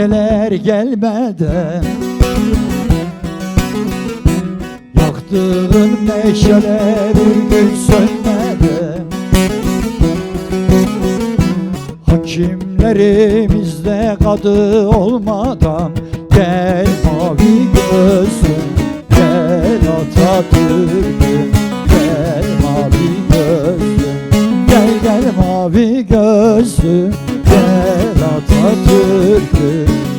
geceler gelmeden Yaktığın meşale bir gün sönmeden Hakimlerimizde kadı olmadan Gel mavi gözlüm Gel Atatürk'üm Gel mavi gözlüm Gel gel mavi gözlüm Gel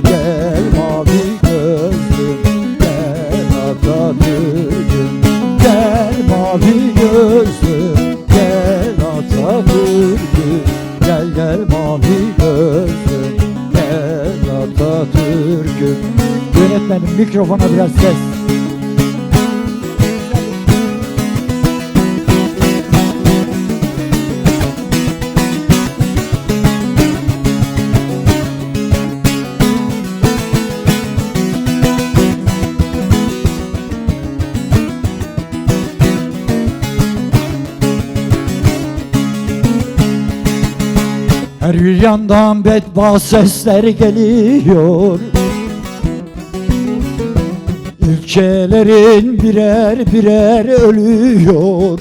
Gel mavi gözlüm Gel Atatürk'üm Gel mavi gözlüm Gel Atatürk'üm Gel gel mavi gözlüm Gel Atatürk'üm Yönetmenim mikrofona biraz ses Her yandan bedbaht sesler geliyor. Ülkelerin birer birer ölüyor.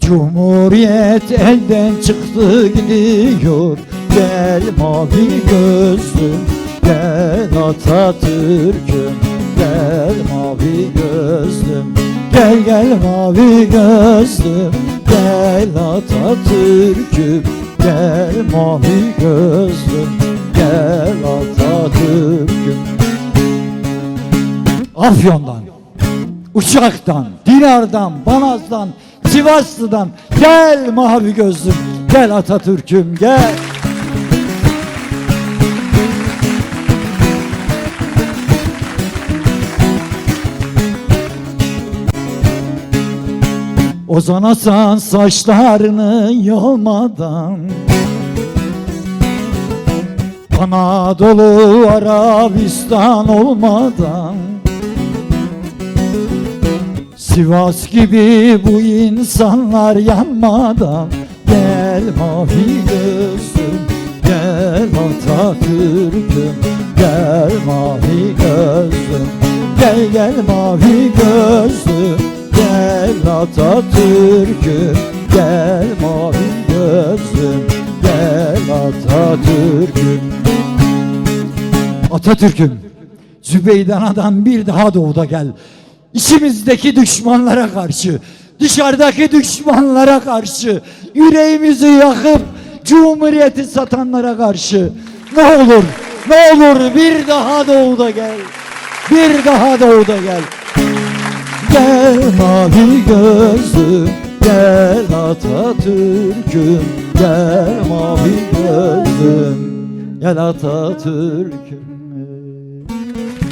Cumhuriyet elden çıktı gidiyor. Gel mavi gözlüm Gel Atatürk'üm. Gel mavi gözlüm Gel gel mavi gözlüm Gel Atatürk'üm Gel mavi gözlüm Gel Atatürk'üm Afyon'dan Uçak'tan, Dinar'dan, Banaz'dan, Sivaslı'dan Gel mavi gözlüm, gel Atatürk'üm gel Ozan Hasan saçlarını yolmadan Anadolu Arabistan olmadan Sivas gibi bu insanlar yanmadan Gel mavi gözlüm Gel Atatürk'üm Gel mavi gözlüm Gel gel mavi gözlüm Atatürk'üm Gel mavi gözlüm Gel Atatürk'üm Atatürk'üm Zübeydana'dan bir daha doğuda gel. İçimizdeki düşmanlara karşı Dışarıdaki düşmanlara karşı Yüreğimizi yakıp Cumhuriyeti satanlara karşı. Ne olur ne olur bir daha doğuda gel. Bir daha doğuda gel Gel mavi gözlüm Gel Atatürk'üm. Gel mavi gözlüm Gel Atatürk'üm